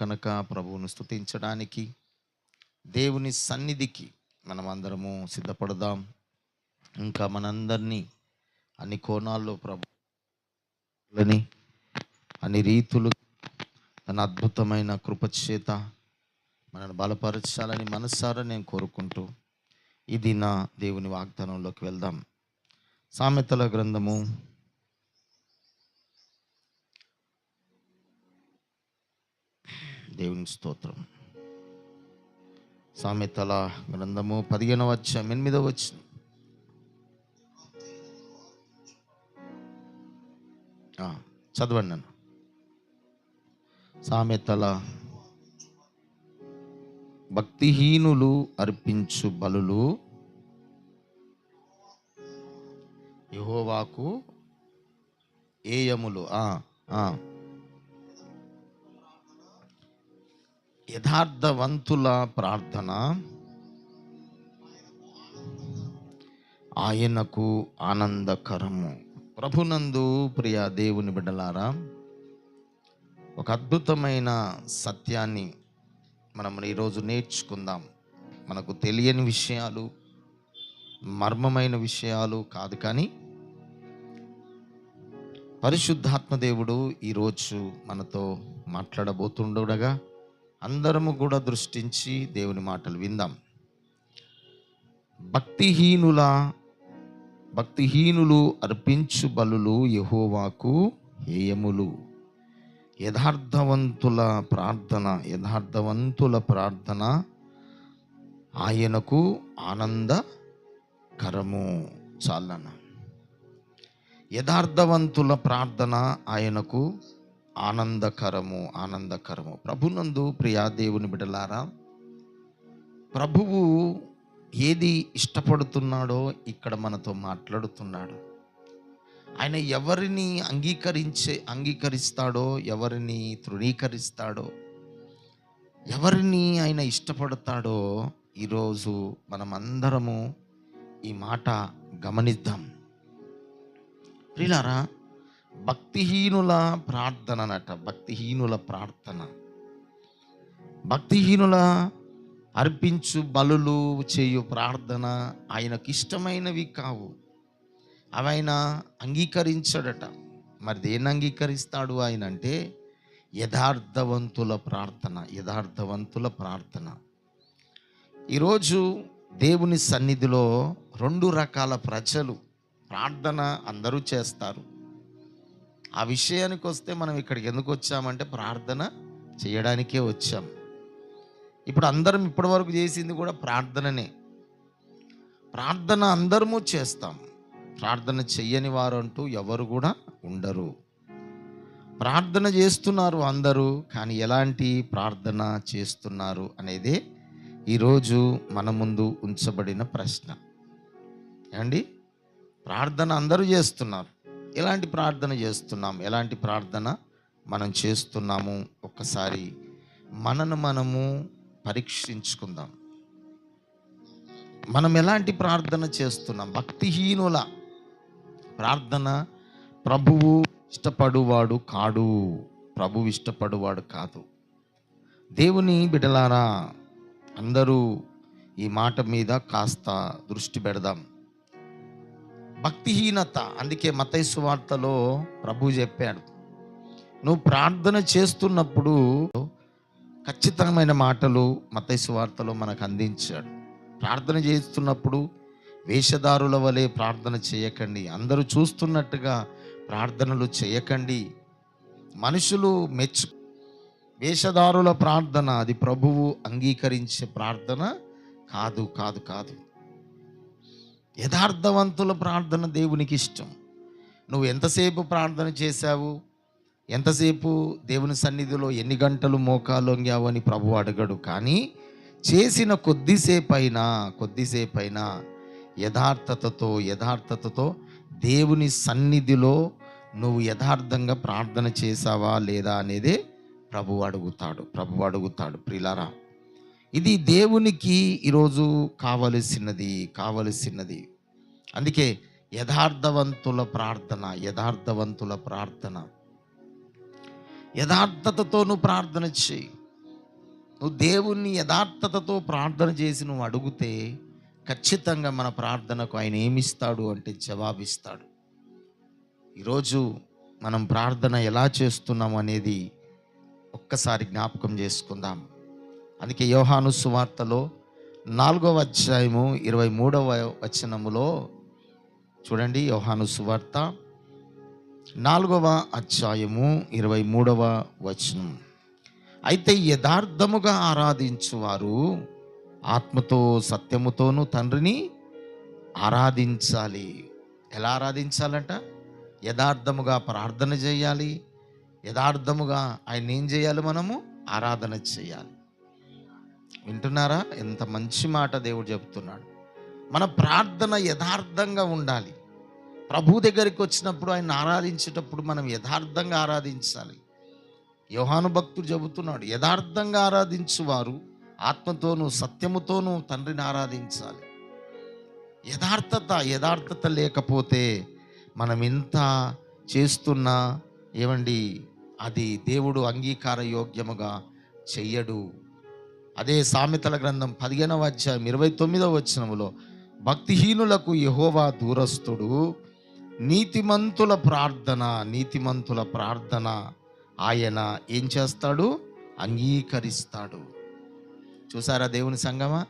కనుక ప్రభువును స్తుతించడానికి దేవుని సన్నిధికి మనం అందరము సిద్ధపడదాం. ఇంకా మనందరినీ అన్ని కోణాల్లో ప్రభుని అన్ని రీతులు తన అద్భుతమైన కృపచేత మనను బలపరచాలని మనసారా నేను కోరుకుంటూ ఇది నా దేవుని వాగ్దానంలోకి వెళ్దాం. సామెతల గ్రంథము దేవుని స్తోత్రం. సామెతల గ్రంథము పదిహేనవ వచ్చ ఎనిమిదవ వచ్చిన చదవండి నన్ను. సామెతల భక్తిహీనులు అర్పించు బలులు యహోవాకు ఏయములు. యథార్థవంతుల ప్రార్థన ఆయనకు ఆనందకరము. ప్రభునందు ప్రియ దేవుని బిడ్డలారా ఒక అద్భుతమైన సత్యాన్ని మనం ఈరోజు నేర్చుకుందాం. మనకు తెలియని విషయాలు మర్మమైన విషయాలు కాదు కానీ పరిశుద్ధాత్మ దేవుడు ఈరోజు మనతో మాట్లాడబోతుండగా అందరము కూడా దృష్టించి దేవుని మాటలు విందాం. భక్తిహీనుల భక్తిహీనులు అర్పించు బలులు యహోవాకు హేయములు. యథార్థవంతుల ప్రార్థన యథార్థవంతుల ప్రార్థన ఆయనకు ఆనందకరము. చాలన? యథార్థవంతుల ప్రార్థన ఆయనకు ఆనందకరము ఆనందకరము. ప్రభునందు ప్రియా దేవుని బిడలారా ప్రభువు ఏది ఇష్టపడుతున్నాడో ఇక్కడ మనతో మాట్లాడుతున్నాడు. ఆయన ఎవరిని అంగీకరించే అంగీకరిస్తాడో ఎవరిని తృణీకరిస్తాడో ఎవరిని ఆయన ఇష్టపడతాడో ఈరోజు మనమందరము ఈ మాట గమనిద్దాం. ప్రిలారా భక్తిహీనుల ప్రార్థననట భక్తిహీనుల ప్రార్థన. భక్తిహీనుల అర్పించు బలులు చేయు ప్రార్థన ఆయనకు ఇష్టమైనవి కావు. అవైనా అంగీకరించడట. మరి దేన్ని అంగీకరిస్తాడు ఆయన అంటే యథార్థవంతుల ప్రార్థన యథార్థవంతుల ప్రార్థన. ఈరోజు దేవుని సన్నిధిలో రెండు రకాల ప్రజలు ప్రార్థన అందరూ చేస్తారు. ఆ విషయానికి వస్తే మనం ఇక్కడికి ఎందుకు వచ్చామంటే ప్రార్థన చేయడానికే వచ్చాం. ఇప్పుడు అందరం ఇప్పటివరకు చేసింది కూడా ప్రార్థననే. ప్రార్థన అందరము చేస్తాం. ప్రార్థన చెయ్యని వారు అంటూ ఎవరు కూడా ఉండరు. ప్రార్థన చేస్తున్నారు అందరూ కానీ ఎలాంటి ప్రార్థన చేస్తున్నారు అనేది ఈరోజు మన ముందు ఉంచబడిన ప్రశ్న. ఏమండి? ప్రార్థన అందరూ చేస్తున్నారు. ఎలాంటి ప్రార్థన చేస్తున్నాం? ఎలాంటి ప్రార్థన మనం చేస్తున్నాము? ఒక్కసారి మనను మనము పరీక్షించుకుందాం. మనం ఎలాంటి ప్రార్థన చేస్తున్నాం? భక్తిహీనుల ప్రార్థన ప్రభువు ఇష్టపడువాడు కాడు. ప్రభువు ఇష్టపడువాడు కాదు. దేవుని బిడలారా అందరూ ఈ మాట మీద కాస్త దృష్టి పెడదాం. భక్తిహీనత. అందుకే మతైసు వార్తలో ప్రభు చెప్పాడు నువ్వు ప్రార్థన చేస్తున్నప్పుడు ఖచ్చితమైన మాటలు మతైసు వార్తలో మనకు అందించాడు. ప్రార్థన చేస్తున్నప్పుడు వేషధారుల వలె ప్రార్థన చేయకండి. అందరూ చూస్తున్నట్టుగా ప్రార్థనలు చేయకండి. మనుషులు మెచ్చు వేషధారుల ప్రార్థన అది ప్రభువు అంగీకరించే ప్రార్థన కాదు కాదు కాదు. యథార్థవంతుల ప్రార్థన దేవునికి ఇష్టం. నువ్వు ఎంతసేపు ప్రార్థన చేశావు? ఎంతసేపు దేవుని సన్నిధిలో ఎన్ని గంటలు మోకాలొంగావు అని ప్రభు అడగడు. కానీ చేసిన కొద్దిసేపైనా కొద్దిసేపైనా యథార్థతతో యథార్థతతో దేవుని సన్నిధిలో నువ్వు యథార్థంగా ప్రార్థన చేశావా లేదా అనేది ప్రభు అడుగుతాడు. ప్రభు అడుగుతాడు. ప్రిలారా ఇది దేవునికి ఈరోజు కావలసినది కావలసినది. అందుకే యథార్థవంతుల ప్రార్థన యథార్థవంతుల ప్రార్థన. యథార్థతతో నువ్వు ప్రార్థన చేయి. నువ్వు దేవుణ్ణి యథార్థతతో ప్రార్థన చేసి నువ్వు అడిగితే ఖచ్చితంగా మన ప్రార్థనకు ఆయన ఏమిస్తాడు అంటే జవాబిస్తాడు. ఈరోజు మనం ప్రార్థన ఎలా చేస్తున్నాం అనేది ఒక్కసారి జ్ఞాపకం చేసుకుందాం. అందుకే యోహాను సువార్తలో నాలుగవ అధ్యాయము ఇరవై మూడవ వచనములో చూడండి యోహాను సువార్త. నాలుగవ అధ్యాయము ఇరవై మూడవ వచనం. అయితే యథార్థముగా ఆరాధించువారు ఆత్మతో సత్యముతోనూ తండ్రిని ఆరాధించాలి. ఎలా ఆరాధించాలంట? యథార్థముగా ప్రార్థన చేయాలి. యథార్థముగా ఆయన ఏం చేయాలి మనము? ఆరాధన చేయాలి. వింటున్నారా? ఎంత మంచి మాట దేవుడు చెబుతున్నాడు మన ప్రార్థన యథార్థంగా ఉండాలి. ప్రభు దగ్గరికి వచ్చినప్పుడు ఆయన ఆరాధించేటప్పుడు మనం యథార్థంగా ఆరాధించాలి. యోహాను భక్తుడు చెబుతున్నాడు యథార్థంగా ఆరాధించువారు ఆత్మతోనూ సత్యముతోనూ తండ్రిని ఆరాధించాలి. యథార్థత యథార్థత లేకపోతే మనం ఎంత చేస్తున్నా ఏమండి? అది దేవుడు అంగీకార యోగ్యముగా చెయ్యడు. అదే సామెతల గ్రంథం పదిహేనవ అధ్యాయం ఇరవై తొమ్మిదవ వచనములో భక్తిహీనులకు యహోవా దూరస్తుడు నీతిమంతుల ప్రార్థన నీతిమంతుల ప్రార్థన ఆయన ఏం చేస్తాడు? అంగీకరిస్తాడు. చూసారా దేవుని సంగమా?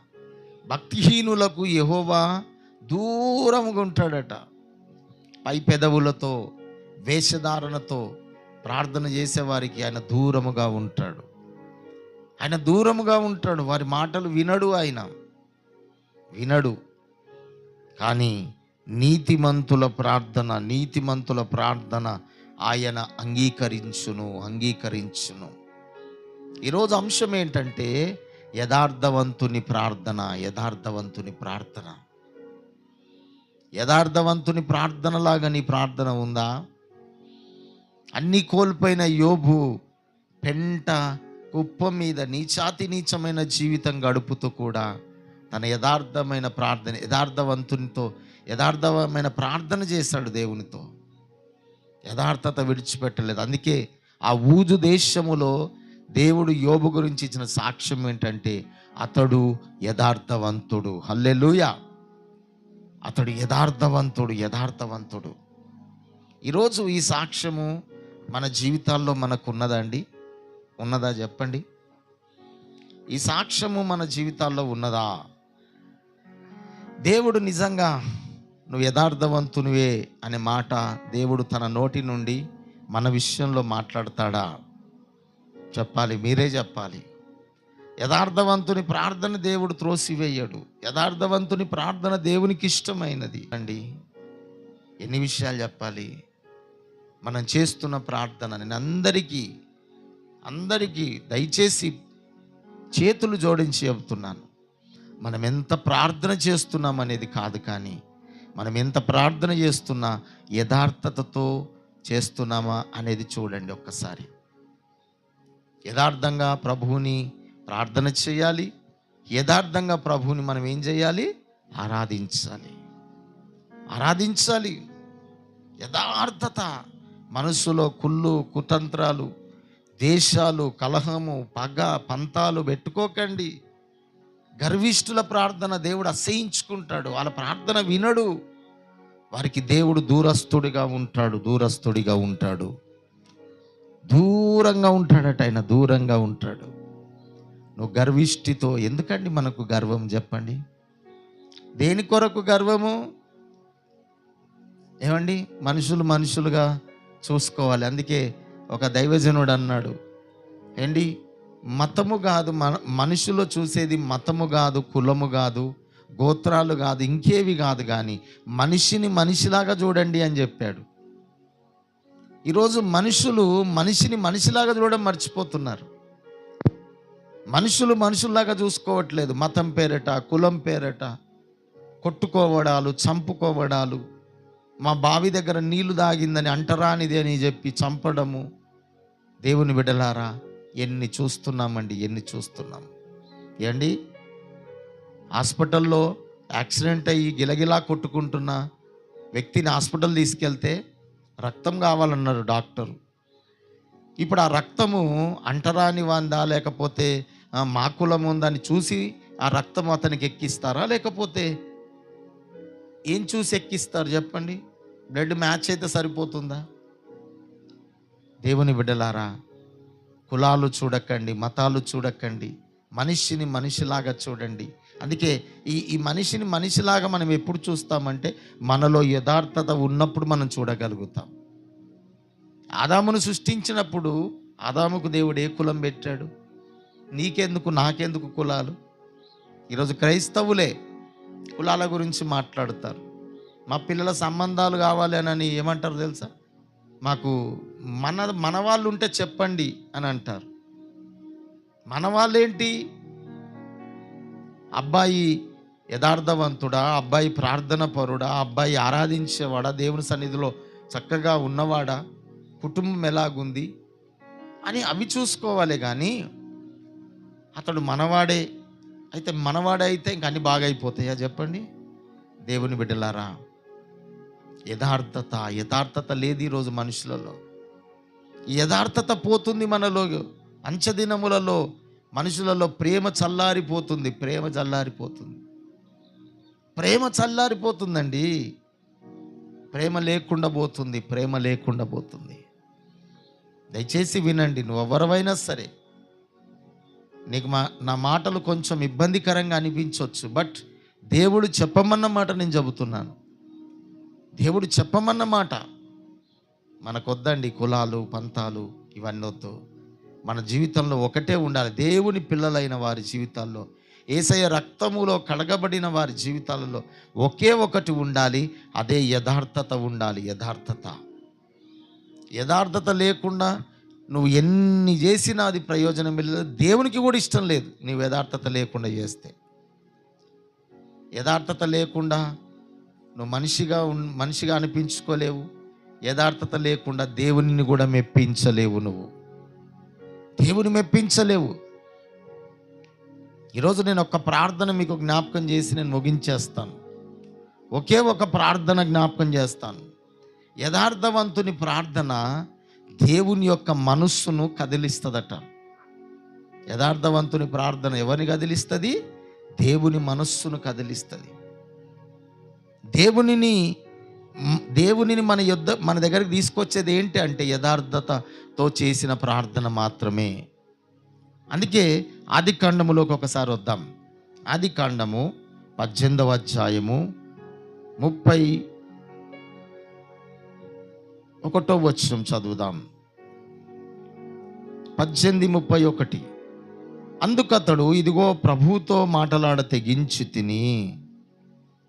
భక్తిహీనులకు యహోవా దూరముగా ఉంటాడట. పై పెదవులతో వేషధారణతో ప్రార్థన చేసేవారికి ఆయన దూరముగా ఉంటాడు. ఆయన దూరముగా ఉంటాడు. వారి మాటలు వినడు ఆయన. వినడు. కానీ నీతిమంతుల ప్రార్థన నీతిమంతుల ప్రార్థన ఆయన అంగీకరించును అంగీకరించును. ఈరోజు అంశం ఏంటంటే యథార్థవంతుని ప్రార్థన యథార్థవంతుని ప్రార్థన. యథార్థవంతుని ప్రార్థనలాగా నీ ప్రార్థన ఉందా? అన్ని కోల్పోయిన యోబు పెంట కుప్ప మీద నీచాతి నీచమైన జీవితం గడుపుతూ కూడా తన యథార్థమైన ప్రార్థన యథార్థవంతునితో యథార్థమైన ప్రార్థన చేశాడు దేవునితో. యథార్థత విడిచిపెట్టలేదు. అందుకే ఆ ఊజు దేశములో దేవుడు యోబు గురించి ఇచ్చిన సాక్ష్యం ఏంటంటే అతడు యథార్థవంతుడు. హల్లెలూయా! అతడు యథార్థవంతుడు యథార్థవంతుడు. ఈరోజు ఈ సాక్ష్యము మన జీవితాల్లో మనకు ఉన్నదండి ఉన్నదా చెప్పండి? ఈ సాక్ష్యము మన జీవితాల్లో ఉన్నదా? దేవుడు నిజంగా నువ్వు యథార్థవంతునివే అనే మాట దేవుడు తన నోటి నుండి మన విషయంలో మాట్లాడతాడా? చెప్పాలి మీరే చెప్పాలి. యథార్థవంతుని ప్రార్థన దేవుడు త్రోసివేయడు. యథార్థవంతుని ప్రార్థన దేవునికి ఇష్టమైనది. అండి ఎన్ని విషయాలు చెప్పాలి? మనం చేస్తున్న ప్రార్థన నేను అందరికీ అందరికీ దయచేసి చేతులు జోడించి చెబుతున్నాను. మనం ఎంత ప్రార్థన చేస్తున్నాం అనేది కాదు కానీ మనం ఎంత ప్రార్థన చేస్తున్నా యథార్థతతో చేస్తున్నామా అనేది చూడండి ఒక్కసారి. యథార్థంగా ప్రభువుని ప్రార్థన చేయాలి. యథార్థంగా ప్రభువుని మనం ఏం చేయాలి? ఆరాధించాలి. ఆరాధించాలి. యథార్థత మనసులో కుళ్ళు కుతంత్రాలు దేశాలు కలహము పగ పంతాలు పెట్టుకోకండి. గర్విష్ఠుల ప్రార్థన దేవుడు అసహించుకుంటాడు. వాళ్ళ ప్రార్థన వినడు. వారికి దేవుడు దూరస్తుడిగా ఉంటాడు దూరస్తుడిగా ఉంటాడు. దూరంగా ఉంటాడట ఆయన దూరంగా ఉంటాడు. నువ్వు గర్విష్ఠితో ఎందుకండి మనకు గర్వం చెప్పండి? దేని కొరకు గర్వము? ఏమండి? మనుషులు మనుషులుగా చూసుకోవాలి. అందుకే ఒక దైవజనుడు అన్నాడు. ఏంటి? మతము కాదు మన మనుషులు చూసేది మతము కాదు కులము కాదు గోత్రాలు కాదు ఇంకేవి కాదు కానీ మనిషిని మనిషిలాగా చూడండి అని చెప్పాడు. ఈరోజు మనుషులు మనిషిని మనిషిలాగా చూడడం మర్చిపోతున్నారు. మనుషులు మనుషుల్లాగా చూసుకోవట్లేదు. మతం పేరట కులం పేరట కొట్టుకోవడాలు చంపుకోవడాలు మా బావి దగ్గర నీళ్ళు దాగిందని అంటరానిది అని చెప్పి చంపడము దేవుని బిడ్డలారా ఎన్ని చూస్తున్నామండి ఎన్ని చూస్తున్నాం. ఏండి? హాస్పిటల్లో యాక్సిడెంట్ అయ్యి గిలగిలా కొట్టుకుంటున్న వ్యక్తిని హాస్పిటల్ తీసుకెళ్తే రక్తం కావాలన్నారు డాక్టరు. ఇప్పుడు ఆ రక్తము అంటరాని వాందా లేకపోతే మా కులం ఉందని చూసి ఆ రక్తం అతనికి ఎక్కిస్తారా లేకపోతే ఏం చూసి ఎక్కిస్తారు చెప్పండి? బ్లడ్ మ్యాచ్ అయితే సరిపోతుందా? దేవుని బిడ్డలారా కులాలు చూడకండి మతాలు చూడకండి మనిషిని మనిషిలాగా చూడండి. అందుకే ఈ ఈ మనిషిని మనిషిలాగా మనం ఎప్పుడు చూస్తామంటే మనలో యథార్థత ఉన్నప్పుడు మనం చూడగలుగుతాం. ఆదామును సృష్టించినప్పుడు ఆదాముకు దేవుడు ఏ కులం పెట్టాడు? నీకెందుకు నాకెందుకు కులాలు? ఈరోజు క్రైస్తవులే కులాల గురించి మాట్లాడతారు. మా పిల్లల సంబంధాలు కావాలి అని ఏమంటారు తెలుసా? మాకు మన మన వాళ్ళు ఉంటే చెప్పండి అని అంటారు. మన వాళ్ళేంటి? అబ్బాయి యథార్థవంతుడా? అబ్బాయి ప్రార్థన పరుడా? అబ్బాయి ఆరాధించేవాడా? దేవుని సన్నిధిలో చక్కగా ఉన్నవాడా? కుటుంబం ఎలాగుంది? అని అవి చూసుకోవాలి కానీ అతడు మనవాడే. అయితే మనవాడే అయితే ఇంక అన్ని బాగా అయిపోతాయా చెప్పండి? దేవుని బిడ్డలారా యథార్థత యథార్థత లేదు ఈరోజు మనుషులలో. యథార్థత పోతుంది మనలో అంచదినములలో మనుషులలో ప్రేమ చల్లారిపోతుంది ప్రేమ చల్లారిపోతుంది. ప్రేమ చల్లారిపోతుందండి. ప్రేమ లేకుండా పోతుంది ప్రేమ లేకుండా పోతుంది. దయచేసి వినండి నువ్వు ఎవరైనా సరే. నీకు మా నా మాటలు కొంచెం ఇబ్బందికరంగా అనిపించవచ్చు బట్ దేవుడు చెప్పమన్న మాట నేను చెబుతున్నాను. దేవుడు చెప్పమన్న మాట. మనకొద్దండి కులాలు పంతాలు ఇవన్నీ వద్దు. మన జీవితంలో ఒకటే ఉండాలి. దేవుని పిల్లలైన వారి జీవితాల్లో ఏసయ్య రక్తములో కడగబడిన వారి జీవితాలలో ఒకే ఒకటి ఉండాలి. అదే యథార్థత ఉండాలి. యథార్థత. యథార్థత లేకుండా నువ్వు ఎన్ని చేసినా అది ప్రయోజనం లేదు. దేవునికి కూడా ఇష్టం లేదు నీవు యథార్థత లేకుండా చేస్తే. యథార్థత లేకుండా నువ్వు మనిషిగా ఉన్ మనిషిగా అనిపించుకోలేవు. యథార్థత లేకుండా దేవునిని కూడా మెప్పించలేవు నువ్వు. దేవుని మెప్పించలేవు. ఈరోజు నేను ఒక ప్రార్థన మీకు జ్ఞాపకం చేసి నేను ముగించేస్తాను. ఒకే ఒక ప్రార్థన జ్ఞాపకం చేస్తాను. యథార్థవంతుని ప్రార్థన దేవుని యొక్క మనస్సును కదిలిస్తుందట. యథార్థవంతుని ప్రార్థన ఎవరిని కదిలిస్తుంది? దేవుని మనస్సును కదిలిస్తుంది. దేవునిని దేవునిని మన యుద్ధ మన దగ్గరికి తీసుకొచ్చేది ఏంటి అంటే యథార్థతతో చేసిన ప్రార్థన మాత్రమే. అందుకే ఆది కాండములోకి ఒకసారి వద్దాం. ఆది కాండము పద్దెనిమిదవ అధ్యాయము ముప్పై ఒకటో వచ్చిన చదువుదాం. పద్దెనిమిది ముప్పై ఒకటి. అందుకతడు ఇదిగో ప్రభుతో మాటలాడ తెగించి తిని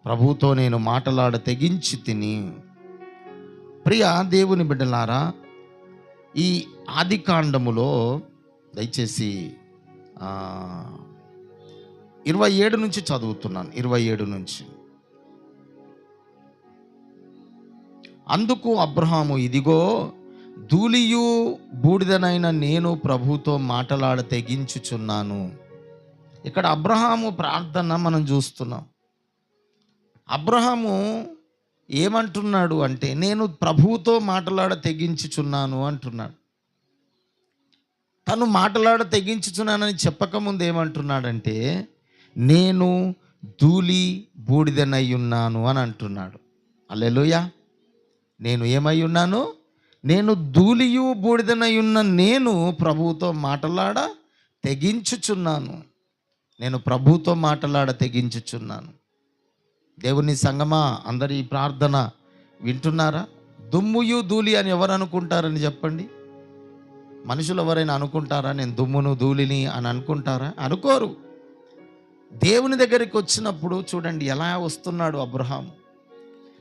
ప్రభుతో నేను మాటలాడ తెగించి తిని. ప్రియ దేవుని బిడ్డలారా ఈ ఆది కాండములో దయచేసి ఇరవై ఏడు నుంచి చదువుతున్నాను ఇరవై ఏడు నుంచి. అందుకు అబ్రహాము ఇదిగో ధూళియు బూడిదనైన నేను ప్రభుతో మాటలాడ తెగించుచున్నాను. ఇక్కడ అబ్రహాము ప్రార్థన మనం చూస్తున్నాం. అబ్రహాము ఏమంటున్నాడు అంటే నేను ప్రభువుతో మాటలాడ తెగించుచున్నాను అంటున్నాడు. తను మాటలాడ తెగించుచున్నానని చెప్పకముందు ఏమంటున్నాడంటే నేను ధూళి బూడిదనై ఉన్నాను అని అంటున్నాడు. అల్లెలుయా నేను ఏమై ఉన్నాను నేను ధూళియు బూడిదనై ఉన్న నేను ప్రభువుతో మాటలాడ తెగించుచున్నాను. నేను ప్రభుతో మాటలాడ తెగించుచున్నాను. దేవుని సంగమా అందరి ప్రార్థన వింటున్నారా? దుమ్ముయు ధూళి అని ఎవరు అనుకుంటారని చెప్పండి. మనుషులు ఎవరైనా అనుకుంటారా నేను దుమ్మును ధూళిని అని అనుకుంటారా? అనుకోరు. దేవుని దగ్గరికి వచ్చినప్పుడు చూడండి ఎలా వస్తున్నాడు అబ్రహాం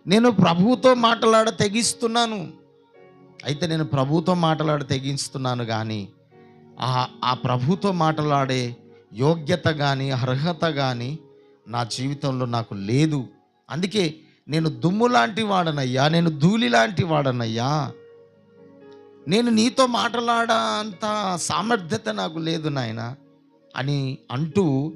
నేను ప్రభువుతో మాట్లాడ తెగిస్తున్నాను. అయితే నేను ప్రభుతో మాట్లాడ తెగిస్తున్నాను కానీ ఆ ఆ ప్రభుతో మాట్లాడే యోగ్యత కానీ అర్హత కానీ నా జీవితంలో నాకు లేదు. అందుకే నేను దుమ్ము లాంటి వాడనయ్యా నేను ధూళి లాంటి వాడనయ్యా. నేను నీతో మాట్లాడా అంత సామర్థ్యత నాకు లేదు నాయన అని అంటూ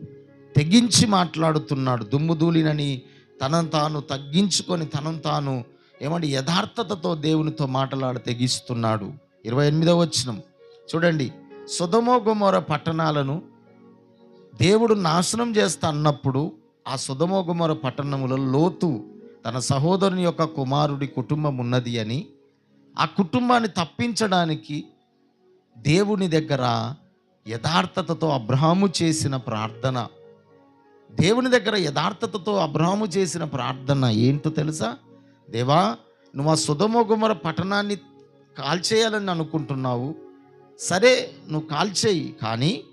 తెగించి మాట్లాడుతున్నాడు దుమ్ము ధూళినని తనను తాను తగ్గించుకొని తనను తాను ఏమంటే యథార్థతతో దేవునితో మాట్లాడి తెగిస్తున్నాడు. ఇరవై ఎనిమిదవ వచ్చినం చూడండి సుధమో గుమోర పట్టణాలను దేవుడు నాశనం చేస్తా అన్నప్పుడు ఆ సుధమోగుమర పట్టణములో లోతు తన సహోదరుని యొక్క కుమారుడి కుటుంబం ఉన్నది అని ఆ కుటుంబాన్ని తప్పించడానికి దేవుని దగ్గర యథార్థతతో అబ్రహాము చేసిన ప్రార్థన. దేవుని దగ్గర యథార్థతతో అబ్రహాము చేసిన ప్రార్థన ఏంటో తెలుసా? దేవా నువ్వు ఆ సుధమోగుమర పట్టణాన్ని కాల్చేయాలని అనుకుంటున్నావు. సరే నువ్వు కాల్చేయి కానీ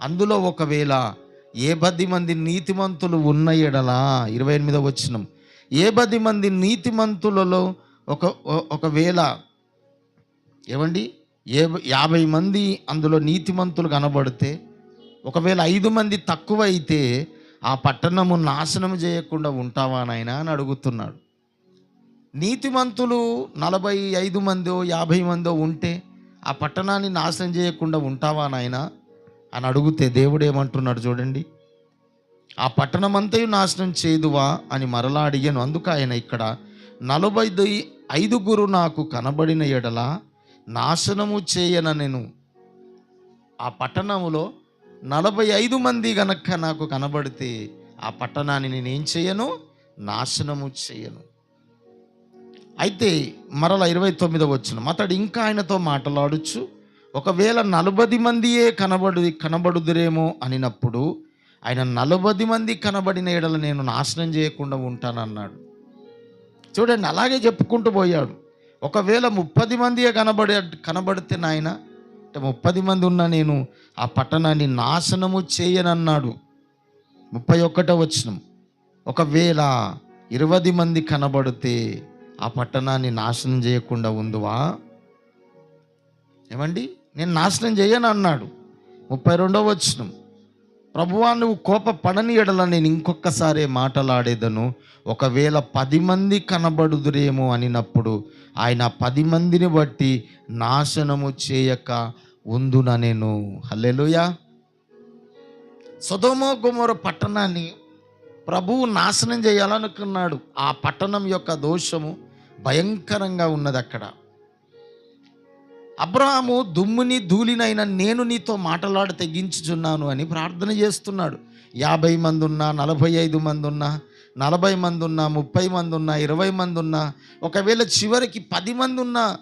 అందులో ఒకవేళ ఏ పది మంది నీతిమంతులు ఉన్న ఎడలా ఇరవై ఎనిమిదో వచ్చినం ఏ పది మంది నీతిమంతులలో ఒక ఒకవేళ ఏమండి? ఏ యాభై మంది అందులో నీతిమంతులు కనబడితే ఒకవేళ ఐదు మంది తక్కువ అయితే ఆ పట్టణము నాశనం చేయకుండా ఉంటావా నాయనా అని అడుగుతున్నాడు. నీతిమంతులు నలభై ఐదు మందో యాభై మందో ఉంటే ఆ పట్టణాన్ని నాశనం చేయకుండా ఉంటావా నాయనా? అని అడిగితే దేవుడు ఏమంటున్నాడు చూడండి ఆ పట్టణమంతయు నాశనం చేదువా? అని మరలా అడిగాను. అందుకు ఆయన ఇక్కడ నలభై ఐదుగురు నాకు కనబడిన ఎడల నాశనము చేయన నేను. ఆ పట్టణములో నలభై ఐదు మంది గనక నాకు కనబడితే ఆ పట్టణాన్ని నేనేం చేయను? నాశనము చేయను. అయితే మరల ఇరవై తొమ్మిదో వచ్చిన అతడు ఇంకా ఆయనతో మాట్లాడుచు ఒకవేళ నలభై మందియే కనబడు కనబడుదురేమో అనినప్పుడు ఆయన నలభై మంది కనబడిన ఎడల నేను నాశనం చేయకుండా ఉంటానన్నాడు. చూడండి అలాగే చెప్పుకుంటూ పోయాడు. ఒకవేళ ముప్పది మందియే కనబడి కనబడితే నాయన అంటే ముప్పది మంది ఉన్న నేను ఆ పట్టణాన్ని నాశనము చేయనన్నాడు. ముప్పై ఒక్కటో వచ్చినం ఒకవేళ ఇరవై మంది కనబడితే ఆ పట్టణాన్ని నాశనం చేయకుండా ఉందివా ఏమండి? నేను నాశనం చేయను అన్నాడు. ముప్పై రెండో వచ్చినం ప్రభువా నువ్వు కోప పడని ఎడల నేను ఇంకొకసారి మాటలాడేదను. ఒకవేళ పది మంది కనబడుదురేమో అనినప్పుడు ఆయన పది మందిని బట్టి నాశనము చేయక ఉందున నేను? హల్లెలుయా. సొదోమో గుమోర పట్టణాన్ని ప్రభువు నాశనం చేయాలనుకున్నాడు. ఆ పట్టణం యొక్క దోషము భయంకరంగా ఉన్నది అక్కడ అబ్రహాము దుమ్ముని ధూళినైన నేను నీతో మాటలాడ తెగించుచున్నాను అని ప్రార్థన చేస్తున్నాడు. యాభై మంది ఉన్నా నలభై ఐదు మంది ఉన్నా నలభై మంది ఉన్నా ముప్పై మంది ఉన్నా ఇరవై మంది ఉన్నా ఒకవేళ చివరికి పది మంది ఉన్నా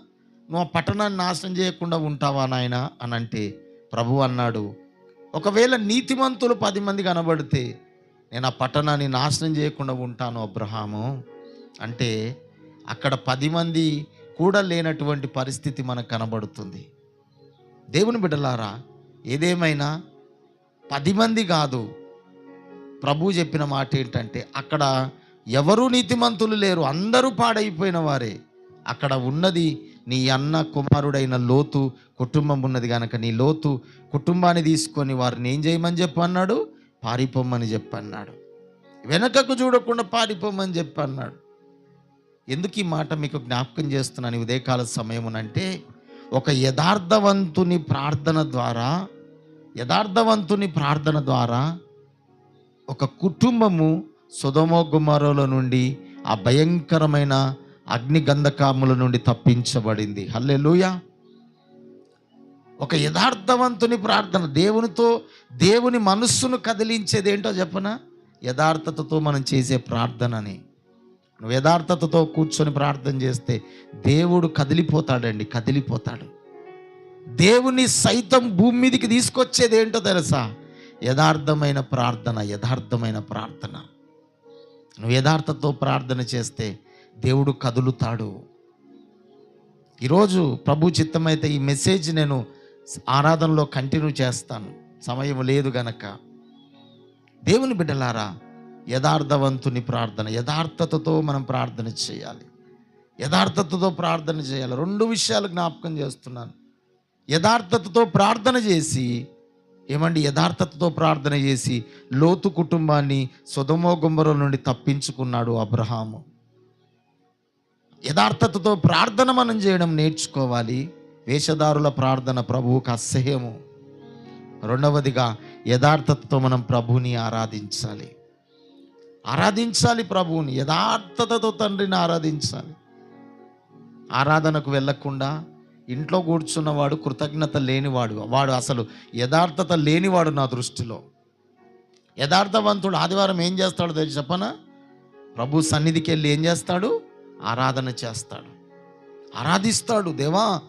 నువ్వు ఆ పట్టణాన్ని నాశనం చేయకుండా ఉంటావా నాయన? అని అంటే ప్రభు అన్నాడు ఒకవేళ నీతిమంతులు పది మంది కనబడితే నేను ఆ పట్టణాన్ని నాశనం చేయకుండా ఉంటాను అబ్రహాము. అంటే అక్కడ పది మంది కూడా లేనటువంటి పరిస్థితి మనకు కనబడుతుంది. దేవుని బిడ్డలారా ఏదేమైనా పది మంది కాదు. ప్రభు చెప్పిన మాట ఏంటంటే అక్కడ ఎవరూ నీతిమంతులు లేరు అందరూ పాడైపోయిన వారే. అక్కడ ఉన్నది నీ అన్న కుమారుడైన లోతు కుటుంబం ఉన్నది కనుక నీ లోతు కుటుంబాన్ని తీసుకొని వారిని ఏం చేయమని చెప్పన్నాడు? పారిపోమ్మని చెప్పన్నాడు. వెనకకు చూడకుండా పారిపోమని చెప్పన్నాడు. ఎందుకు ఈ మాట మీకు జ్ఞాపకం చేస్తున్నాను ఉదయకాల సమయమునంటే ఒక యథార్థవంతుని ప్రార్థన ద్వారా యథార్థవంతుని ప్రార్థన ద్వారా ఒక కుటుంబము సుధమో గుమారుల నుండి ఆ భయంకరమైన అగ్ని గంధకాముల నుండి తప్పించబడింది. హల్లెలూయా! ఒక యథార్థవంతుని ప్రార్థన దేవునితో దేవుని మనస్సును కదిలించేది ఏంటో చెప్పనా? యథార్థతతో మనం చేసే ప్రార్థనని. నువ్వు యథార్థతతో కూర్చొని ప్రార్థన చేస్తే దేవుడు కదిలిపోతాడండి కదిలిపోతాడు. దేవుని సైతం భూమి మీదకి తీసుకొచ్చేది ఏంటో తెలుసా? యథార్థమైన ప్రార్థన యథార్థమైన ప్రార్థన. నువ్వు యథార్థతో ప్రార్థన చేస్తే దేవుడు కదులుతాడు. ఈరోజు ప్రభు చిత్తమైతే ఈ మెసేజ్ నేను ఆరాధనలో కంటిన్యూ చేస్తాను. సమయం లేదు గనక. దేవుని బిడ్డలారా యథార్థవంతుని ప్రార్థన యథార్థతతో మనం ప్రార్థన చేయాలి. యథార్థతతో ప్రార్థన చేయాలి. రెండు విషయాలు జ్ఞాపకం చేస్తున్నాను. యథార్థతతో ప్రార్థన చేసి ఏమండి? యథార్థతతో ప్రార్థన చేసి లోతు కుటుంబాన్ని సుధమో గుంబరం నుండి తప్పించుకున్నాడు అబ్రహాము. యథార్థతతో ప్రార్థన మనం చేయడం నేర్చుకోవాలి. వేషధారుల ప్రార్థన ప్రభువుకు అసహ్యము. రెండవదిగా యథార్థతతో మనం ప్రభుని ఆరాధించాలి. ఆరాధించాలి ప్రభువుని యథార్థతతో తండ్రిని ఆరాధించాలి. ఆరాధనకు వెళ్ళకుండా ఇంట్లో కూర్చున్నవాడు కృతజ్ఞత లేనివాడు వాడు అసలు యథార్థత లేనివాడు నా దృష్టిలో. యథార్థవంతుడు ఆదివారం ఏం చేస్తాడో తెలిసి చెప్పనా? ప్రభు సన్నిధికి వెళ్ళి ఏం చేస్తాడు? ఆరాధన చేస్తాడు. ఆరాధిస్తాడు. దేవా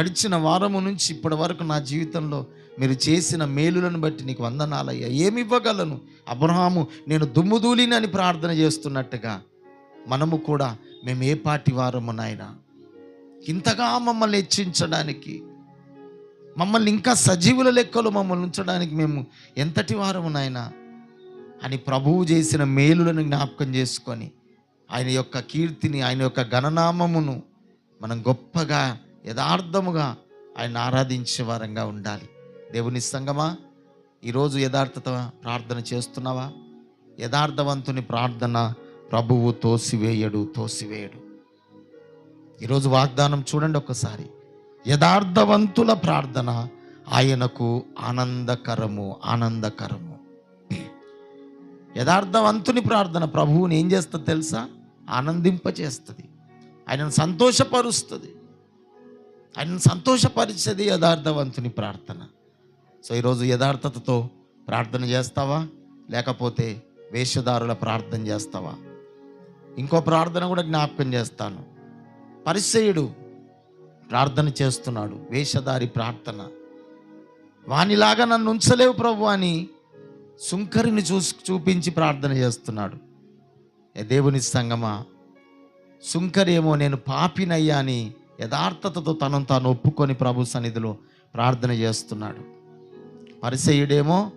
గడిచిన వారము నుంచి ఇప్పటి వరకు నా జీవితంలో మీరు చేసిన మేలులను బట్టి నీకు వందనాలయ్యా. ఏమి ఇవ్వగలను? అబ్రహాము నేను దుమ్ముదూలినని ప్రార్థన చేస్తున్నట్టుగా మనము కూడా మేము ఏ పాటి వారము నాయన? ఇంతగా మమ్మల్ని హెచ్చించడానికి మమ్మల్ని ఇంకా సజీవుల లెక్కలు మమ్మల్ని ఉంచడానికి మేము ఎంతటి వారము నాయన? అని ప్రభువు చేసిన మేలులను జ్ఞాపకం చేసుకొని ఆయన యొక్క కీర్తిని ఆయన యొక్క గణనామమును మనం గొప్పగా యథార్థముగా ఆయన ఆరాధించే వారంగా ఉండాలి. దేవుని సంగమా? ఈరోజు యథార్థత ప్రార్థన చేస్తున్నావా? యథార్థవంతుని ప్రార్థన ప్రభువు తోసివేయడు తోసివేయడు. ఈరోజు వాగ్దానం చూడండి ఒకసారి యథార్థవంతుల ప్రార్థన ఆయనకు ఆనందకరము ఆనందకరము. యథార్థవంతుని ప్రార్థన ప్రభువుని ఏం చేస్తుంది తెలుసా? ఆనందింపచేస్తుంది. ఆయనను సంతోషపరుస్తుంది. ఆయనను సంతోషపరిచేది యథార్థవంతుని ప్రార్థన. సో ఈరోజు యథార్థతతో ప్రార్థన చేస్తావా? లేకపోతే వేషధారుల ప్రార్థన చేస్తావా? ఇంకో ప్రార్థన కూడా జ్ఞాపకం చేస్తాను. పరిచయుడు ప్రార్థన చేస్తున్నాడు వేషధారి ప్రార్థన. వానిలాగా నన్ను ఉంచలేవు ప్రభు అని సుంకరిని చూసి చూపించి ప్రార్థన చేస్తున్నాడు. దేవుని సంగమా? సుంకరేమో నేను పాపినయ్యా అని యథార్థతతో తనను తాను ఒప్పుకొని ప్రభు సన్నిధిలో ప్రార్థన చేస్తున్నాడు. పరిసయుడేమో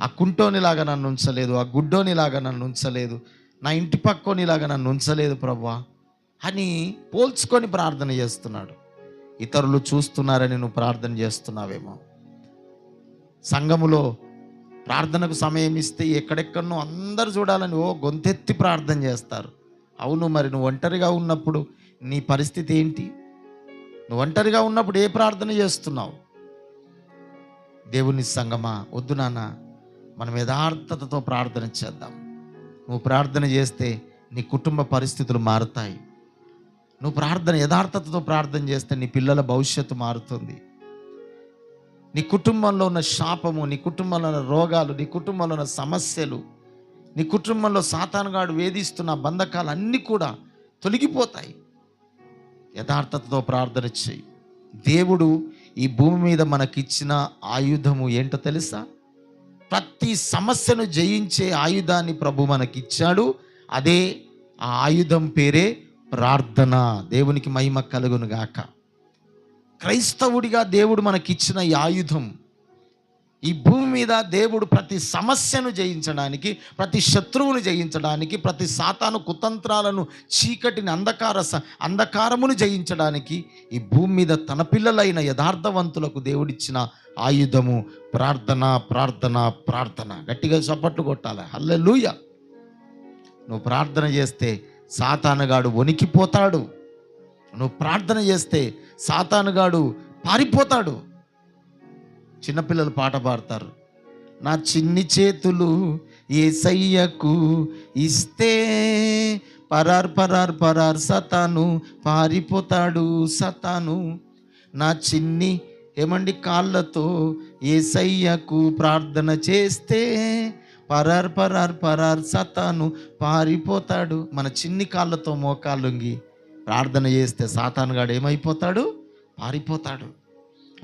ఆ కుంటోనిలాగా నన్ను ఉంచలేదు ఆ గుడ్డోనిలాగా నన్ను ఉంచలేదు నా ఇంటి పక్కోనిలాగా నన్ను ఉంచలేదు ప్రభా అని పోల్చుకొని ప్రార్థన చేస్తున్నాడు. ఇతరులు చూస్తున్నారని నువ్వు ప్రార్థన చేస్తున్నావేమో. సంఘములో ప్రార్థనకు సమయం ఇస్తే ఎక్కడెక్కడనో అందరు చూడాలని ఓ గొంతెత్తి ప్రార్థన చేస్తారు. అవును మరి నువ్వు ఒంటరిగా ఉన్నప్పుడు నీ పరిస్థితి ఏంటి? నువ్వు ఒంటరిగా ఉన్నప్పుడు ఏ ప్రార్థన చేస్తున్నావు? దేవుని సంగమా? వద్దు నాన్న. మనం యథార్థతతో ప్రార్థన చేద్దాం. నువ్వు ప్రార్థన చేస్తే నీ కుటుంబ పరిస్థితులు మారుతాయి. నువ్వు ప్రార్థన యథార్థతతో ప్రార్థన చేస్తే నీ పిల్లల భవిష్యత్తు మారుతుంది. నీ కుటుంబంలో ఉన్న శాపము నీ కుటుంబంలో ఉన్న రోగాలు నీ కుటుంబంలో ఉన్న సమస్యలు నీ కుటుంబంలో సాతానుగాడు వేధిస్తున్న బంధకాలు అన్నీ కూడా తొలగిపోతాయి. యథార్థతతో ప్రార్థన చేయి. దేవుడు ఈ భూమి మీద మనకిచ్చిన ఆయుధము ఏంటో తెలుసా? ప్రతి సమస్యను జయించే ఆయుధాన్ని ప్రభు మనకిచ్చాడు. అదే ఆ ఆయుధం పేరే ప్రార్థన. దేవునికి మహిమ కలుగును గాక క్రైస్తవుడిగా దేవుడు మనకిచ్చిన ఈ ఆయుధం ఈ భూమి మీద దేవుడు ప్రతి సమస్యను జయించడానికి ప్రతి శత్రువును జయించడానికి ప్రతి సాతాను కుతంత్రాలను చీకటిని అంధకార స- అంధకారమును జయించడానికి ఈ భూమి మీద తన పిల్లలైన యథార్థవంతులకు దేవుడిచ్చిన ఆయుధము ప్రార్థన ప్రార్థన ప్రార్థన. గట్టిగా చప్పట్లు కొట్టాలి. హల్లెలూయ. నువ్వు ప్రార్థన చేస్తే సాతానుగాడు వణికిపోతాడు. నువ్వు ప్రార్థన చేస్తే సాతానుగాడు పారిపోతాడు. చిన్నపిల్లలు పాట పాడతారు. నా చిన్ని చేతులు ఏసయ్యకు ఇస్తే పరార్ పరార్ పరార్ సతాను పారిపోతాడు సతాను. నా చిన్ని ఏమండి కాళ్ళతో ఏసయ్యకు ప్రార్థన చేస్తే పరార్ పరార్ పరార్ సతాను పారిపోతాడు. మన చిన్ని కాళ్ళతో మోకాళ్ళొంగి ప్రార్థన చేస్తే సాతానుగాడు ఏమైపోతాడు? పారిపోతాడు.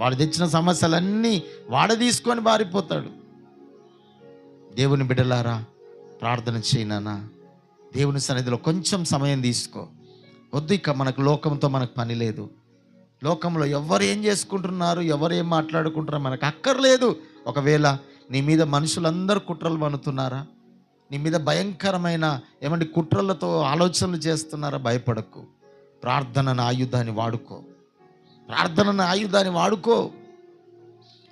వాడు తెచ్చిన సమస్యలన్నీ వాడ తీసుకొని బారిపోతాడు దేవుని బిడ్డలారా ప్రార్థన చేయనానా దేవుని సన్నిధిలో కొంచెం సమయం తీసుకో. వద్దు ఇక మనకు లోకంతో మనకు పని లేదు. లోకంలో ఎవరు ఏం చేసుకుంటున్నారు ఎవరు ఏం మాట్లాడుకుంటున్నారు మనకు అక్కర్లేదు. ఒకవేళ నీ మీద మనుషులందరూ కుట్రలు పనుతున్నారా నీ మీద భయంకరమైన ఏమంటే కుట్రలతో ఆలోచనలు చేస్తున్నారా? భయపడకు. ప్రార్థన ఆయుధాన్ని వాడుకో. ప్రార్థనను ఆయుధాన్ని వాడుకో.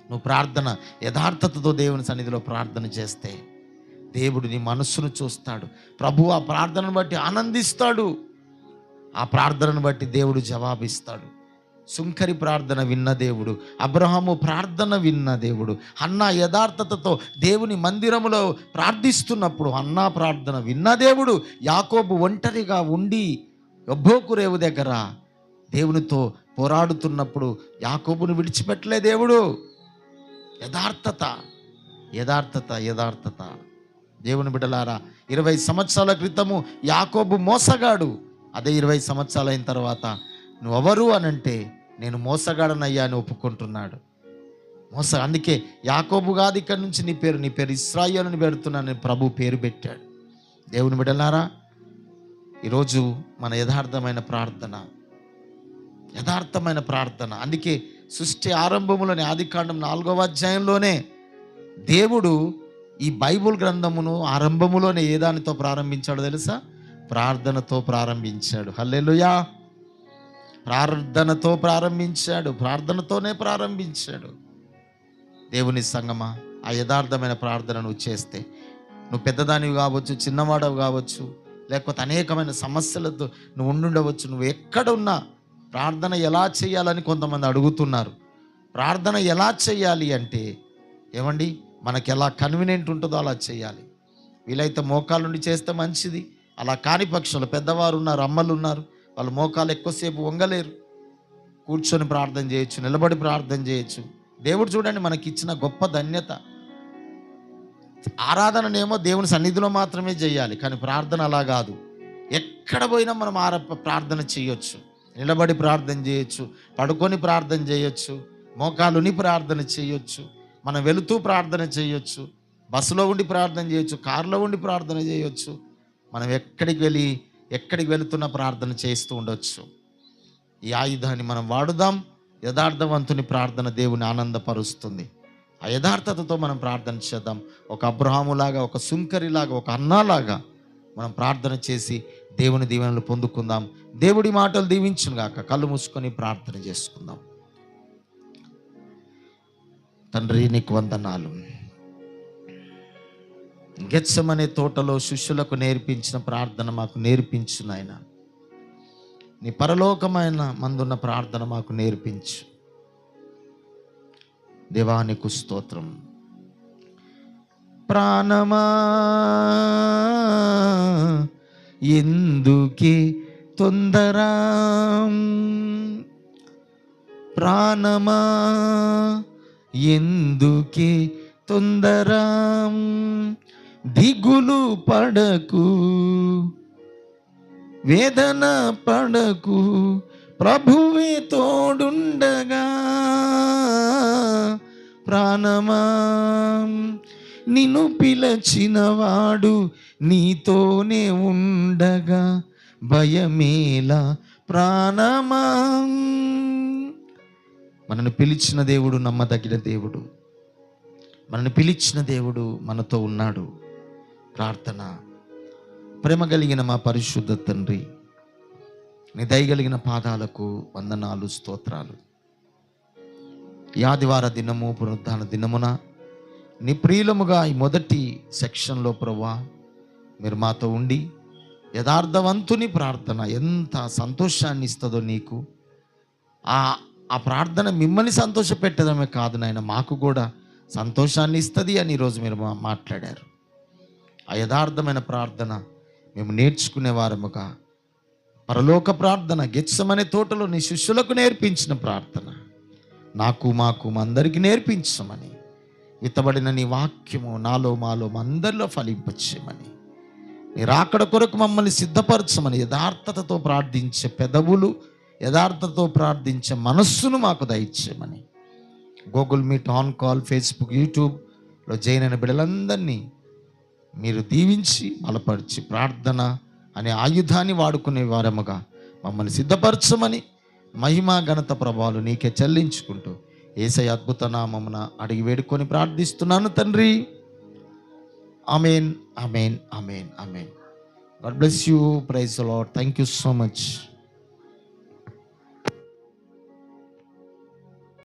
నువ్వు ప్రార్థన యథార్థతతో దేవుని సన్నిధిలో ప్రార్థన చేస్తే దేవుడు నీ మనస్సును చూస్తాడు. ప్రభు ఆ ప్రార్థనను బట్టి ఆనందిస్తాడు. ఆ ప్రార్థనను బట్టి దేవుడు జవాబిస్తాడు. సుంకరి ప్రార్థన విన్న దేవుడు అబ్రహాము ప్రార్థన విన్న దేవుడు అన్న యథార్థతతో దేవుని మందిరములో ప్రార్థిస్తున్నప్పుడు అన్నా ప్రార్థన విన్న దేవుడు యాకోబు ఒంటరిగా ఉండి యబ్బోకురేవు దగ్గర దేవునితో పోరాడుతున్నప్పుడు యాకోబును విడిచిపెట్టలే దేవుడు. యథార్థత యథార్థత యథార్థత. దేవుని బిడ్డలారా ఇరవై సంవత్సరాల క్రితము యాకోబు మోసగాడు. అదే ఇరవై సంవత్సరాలు అయిన తర్వాత నువ్వెవరు అనంటే నేను మోసగాడనయ్యా అని ఒప్పుకుంటున్నాడు. మోస అందుకే యాకోబు కాదు ఇక్కడ నుంచి నీ పేరు నీ పేరు ఇస్రాయేల్ అని పెడుతున్నాను ప్రభు పేరు పెట్టాడు. దేవుని బిడ్డలారా ఈరోజు మన యథార్థమైన ప్రార్థన యథార్థమైన ప్రార్థన. అందుకే సృష్టి ఆరంభములోని ఆదికాండం నాలుగవ అధ్యాయంలోనే దేవుడు ఈ బైబుల్ గ్రంథమును ఆరంభములోనే ఏ దానితో ప్రారంభించాడో తెలుసా? ప్రార్థనతో ప్రారంభించాడు. హల్లెలుయా! ప్రార్థనతో ప్రారంభించాడు. ప్రార్థనతోనే ప్రారంభించాడు. దేవుని సంగమా ఆ యథార్థమైన ప్రార్థన నువ్వు చేస్తే. నువ్వు పెద్దదానివి కావచ్చు చిన్నవాడవి కావచ్చు లేకపోతే అనేకమైన సమస్యలతో నువ్వు ఉండుండవచ్చు. నువ్వు ఎక్కడ ఉన్నా ప్రార్థన ఎలా చేయాలని కొంతమంది అడుగుతున్నారు. ప్రార్థన ఎలా చేయాలి అంటే ఏమండి? మనకి ఎలా కన్వీనియంట్ ఉంటుందో అలా చేయాలి. వీలైతే మోకాలు నుండి చేస్తే మంచిది. అలా కాని పక్షులు పెద్దవారు ఉన్నారు అమ్మలు ఉన్నారు వాళ్ళు మోకాలు ఎక్కువసేపు వంగలేరు. కూర్చొని ప్రార్థన చేయొచ్చు నిలబడి ప్రార్థన చేయొచ్చు. దేవుడు చూడండి మనకి ఇచ్చిన గొప్ప ధన్యత. ఆరాధననేమో దేవుని సన్నిధిలో మాత్రమే చేయాలి కానీ ప్రార్థన అలా కాదు. ఎక్కడ పోయినా మనం ఆర ప్రార్థన చేయొచ్చు. నిలబడి ప్రార్థన చేయొచ్చు పడుకొని ప్రార్థన చేయొచ్చు మోకాలుని ప్రార్థన చేయొచ్చు మనం వెళుతూ ప్రార్థన చేయొచ్చు బస్సులో ఉండి ప్రార్థన చేయొచ్చు కారులో ఉండి ప్రార్థన చేయొచ్చు మనం ఎక్కడికి వెళ్ళి ఎక్కడికి వెళుతున్న ప్రార్థన చేస్తూ ఉండొచ్చు. ఈ ఆయుధాన్ని మనం వాడుదాం యథార్థవంతుని ప్రార్థన దేవుని ఆనందపరుస్తుంది. ఆ యథార్థతతో మనం ప్రార్థన చేద్దాం. ఒక అబ్రహాములాగా ఒక సుంకరిలాగా ఒక అన్నాలాగా మనం ప్రార్థన చేసి దేవుని దీవెనలు పొందుకుందాం. దేవుడి మాటలు దీవించును గాక. కళ్ళు మూసుకొని ప్రార్థన చేసుకుందాం. తండ్రి నీకు వందనాలు. గెచ్చమనే తోటలో శిష్యులకు నేర్పించిన ప్రార్థన మాకు నేర్పించు నాయన. నీ పరలోకమైన మందున్న ప్రార్థన మాకు నేర్పించు. దేవానికి స్తోత్రం. ప్రాణమా ఎందుకే తొందర? ప్రాణమా? ఎందుకే తొందర? దిగులు పడకు వేదన పడకు ప్రభువే తోడుండగా. ప్రాణమా? నిన్ను పిలచినవాడు నీతోనే ఉండగా భయమేలా ప్రాణమా? మనను పిలిచిన దేవుడు నమ్మదగిన దేవుడు. మనను పిలిచిన దేవుడు మనతో ఉన్నాడు. ప్రార్థన. ప్రేమ కలిగిన మా పరిశుద్ధ తండ్రి నీ దయగలిగిన పాదాలకు వందనాలు స్తోత్రాలు. ఈ ఆదివార దినము పునరుద్ధాన దినమున నీ ప్రియులముగా ఈ మొదటి సెక్షన్లో ప్రభా మీరు మాతో ఉండి యథార్థవంతుని ప్రార్థన ఎంత సంతోషాన్ని ఇస్తుందో నీకు. ఆ ఆ ప్రార్థన మిమ్మల్ని సంతోషపెట్టడమే కాదు నాయన మాకు కూడా సంతోషాన్ని ఇస్తుంది అని ఈరోజు మీరు మా మాట్లాడారు. ఆ యథార్థమైన ప్రార్థన మేము నేర్చుకునే వారముగా పరలోక ప్రార్థన గెచ్చమనే తోటలో నీ శిష్యులకు నేర్పించిన ప్రార్థన నాకు మాకు మా అందరికీ నేర్పించమని ఇతబడిన నీ వాక్యము నాలో మాలో అందరిలో ఫలింపచేయమని. నీ రాకడ కొరకు మమ్మల్ని సిద్ధపరచమని యథార్థతతో ప్రార్థించే పెదవులు యథార్థతో ప్రార్థించే మనస్సును మాకు దయచేయమని. Google Meet on call Facebook యూట్యూబ్లో జైన్ అయిన బిడ్డలందరినీ మీరు దీవించి బలపరిచి ప్రార్థన అనే ఆయుధాన్ని వాడుకునే వారముగా మమ్మల్ని సిద్ధపరచమని మహిమా ఘనత ప్రభావాలు నీకే చెల్లించుకుంటూ ఏసై అద్భుత నామమున అడిగి వేడుకొని ప్రార్థిస్తున్నాను తండ్రి. Amen amen amen amen God bless you praise Lord thank you so much.